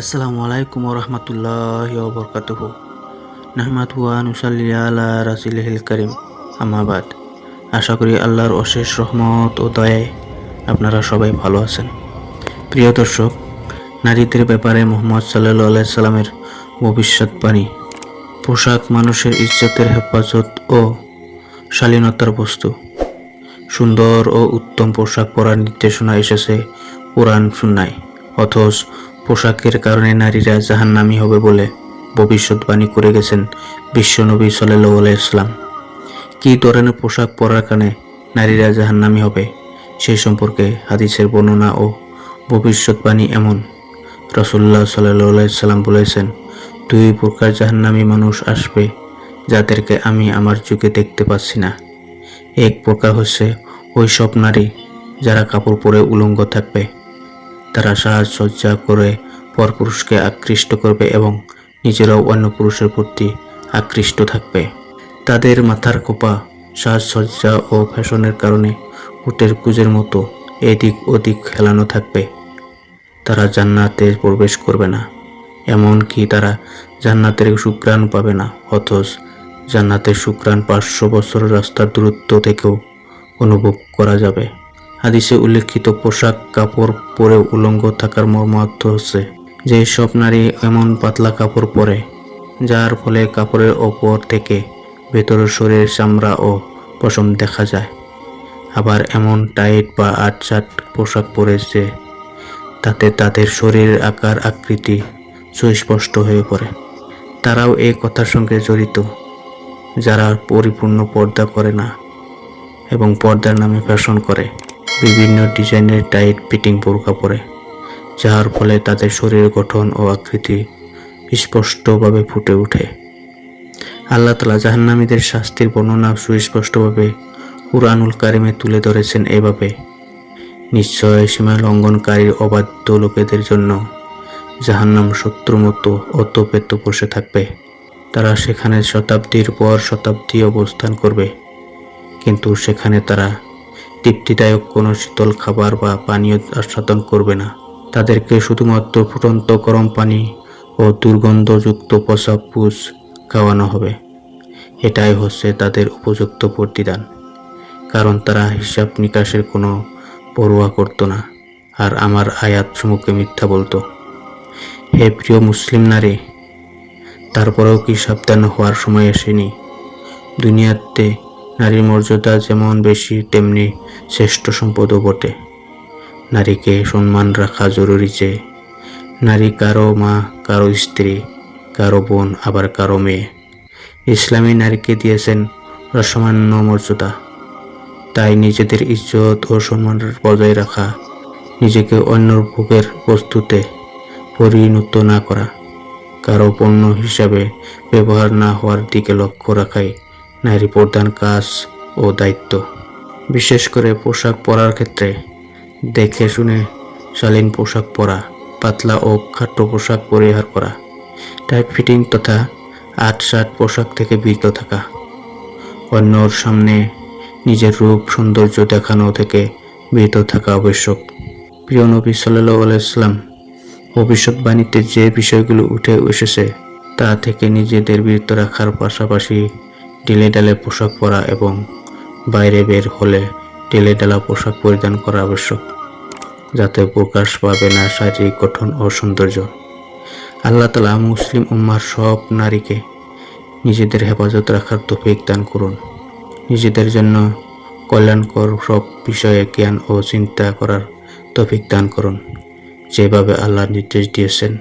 আসসালামু আলাইকুম রহমতুল্লাহ বরকাতুহ। নাহমাতুয়া নুসাল্লি আলা রাসিলহিল করিম। আমাবাদ আশা করি আল্লাহর অশেষ রহমত ও দয়ায় আপনারা সবাই ভালো আছেন। প্রিয় দর্শক, নারীদের ব্যাপারে মোহাম্মদ সাল্লাহ সাল্লামের ভবিষ্যৎবাণী পোশাক মানুষের ইজ্জতের হেফাজত ও শালীনতার বস্তু। সুন্দর ও উত্তম পোশাক পরার নির্দেশনা এসেছে কোরআন সুন্নায়, অথচ পোশাকের কারণে নারীরা জাহান্নামী হবে বলে ভবিষ্যৎবাণী করে গেছেন বিশ্বনবী সাল্লাহ ইসলাম কী ধরনের পোশাক পরার কারণে নারীরা জাহান্নামী হবে সেই সম্পর্কে হাদিসের বর্ণনা ও ভবিষ্যৎবাণী এমন। রসুল্লাহ সাল্লাহ সাল্লাম বলেছেন, দুই প্রকার জাহান্নামী মানুষ আসবে যাদেরকে আমি আমার চোখে দেখতে পাচ্ছি না। এক প্রকার হচ্ছে ওই সব নারী যারা কাপড় পরে উলঙ্গ থাকবে তারা সাজসজ্জা করে পরপুরুষকে আকৃষ্ট করবে এবং নিজেরাও অন্য পুরুষের প্রতি আকৃষ্ট থাকবে। তাদের মাথার কোপা সাজসজ্জা ও ফ্যাশনের কারণে উটের কুজের মতো এদিক ওদিক খেলানো থাকবে। তারা জান্নাতে প্রবেশ করবে না, এমনকি তারা জান্নাতের সুক্রাণ পাবে না, অথচ জান্নাতের সুক্রাণ পাঁচশো বছর রাস্তার দূরত্ব থেকেও অনুভব করা যাবে। হাদিসে উল্লেখিত পোশাক কাপড় পরে উলঙ্গ থাকার মর্মার্থ হচ্ছে। যে সব নারী এমন পাতলা কাপড় পরে, যার ফলে কাপড়ের ওপর থেকে ভেতরের শরীরের চামড়া ও পশম দেখা যায়। আবার এমন টাইট বা আটচাট পোশাক পরেছে তাতে তাদের শরীরের আকার আকৃতি সুস্পষ্ট হয়ে পড়ে। তারাও এই কথার সঙ্গে জড়িত, যারা পরিপূর্ণ পর্দা করে না এবং পর্দার নামে ফ্যাশন করে। বিভিন্ন ডিজাইনের টাইট ফিটিং বোরকা পরে যার ফলে তাদের শরীরের গঠন ও আকৃতি স্পষ্টভাবে ফুটে ওঠে। আল্লাহ তালা জাহান্নামীদের শাস্তির বর্ণনা সুস্পষ্টভাবে কুরআনুল কারিমে তুলে ধরেছেন এভাবে, নিশ্চয় সীমা লঙ্ঘনকারীর অবাধ্য লোকেদের জন্য জাহান্নাম শত্রু মতো অতপেত বসে থাকবে। তারা সেখানে শতাব্দীর পর শতাব্দী অবস্থান করবে, কিন্তু সেখানে তারা তৃপ্তিদায়ক কোনো শীতল খাবার বা পানীয় আস্বাদন করবে না। তাদেরকে শুধুমাত্র ফুটন্ত গরম পানি ও দুর্গন্ধযুক্ত প্রসাব পুষ খাওয়ানো হবে। এটাই হচ্ছে তাদের উপযুক্ত প্রতিদান। কারণ তারা হিসাব নিকাশের কোনো পরোয়া করতো না। আর আমার আয়াত সমূহকে মিথ্যা বলতো। হে প্রিয় মুসলিম নারী, তারপরেও কি সাবধান হওয়ার সময় আসেনি? দুনিয়াতে নারীর মর্যাদা যেমন বেশি, তেমনি শ্রেষ্ঠ সম্পদও বটে। নারীকে সম্মান রাখা জরুরি যে, নারী কারও মা, কারও স্ত্রী, কারও বোন, আবার কারও মেয়ে। ইসলামী নারীকে দিয়েছেন অসামান্য মর্যাদা। তাই নিজেদের ইজ্জত ও সম্মান বজায় রাখা, নিজেকে অন্য ভোগের বস্তুতে পরিণত না করা, কারও পণ্য হিসাবে ব্যবহার না হওয়ার দিকে লক্ষ্য রাখাই নারী প্রধান কাজ ও দায়িত্ব। বিশেষ করে পোশাক পরার ক্ষেত্রে। দেখে শুনে শালীন পোশাক পরা, পাতলা ও খাটো পোশাক পরিহার করা টাইট ফিটিং তথা আট শার্ট পোশাক থেকে বিরত থাকা। অন্যর সামনে নিজের রূপ, সৌন্দর্য দেখানো থেকে বিরত থাকা আবশ্যক। প্রিয় নবী আলাইসলাম ভবিষ্যৎবাণীতে যে বিষয়গুলো উঠে এসেছে, তা থেকে নিজেদের বিরত রাখার পাশাপাশি ঢিলে ডালে পোশাক পরা এবং বাইরে বের হলে ঢিলে ডালা পোশাক পরিধান করা আবশ্যক, যাতে প্রকাশ পাবে না শারীরিক গঠন ও সৌন্দর্য। আল্লাহ তালা মুসলিম উম্মার সব নারীকে নিজেদের হেফাজত রাখার তফিক দান করুন। নিজেদের জন্য কল্যাণকর সব বিষয়ে জ্ঞান ও চিন্তা করার তফিক দান করুন। যেভাবে আল্লাহ নির্দেশ দিয়েছেন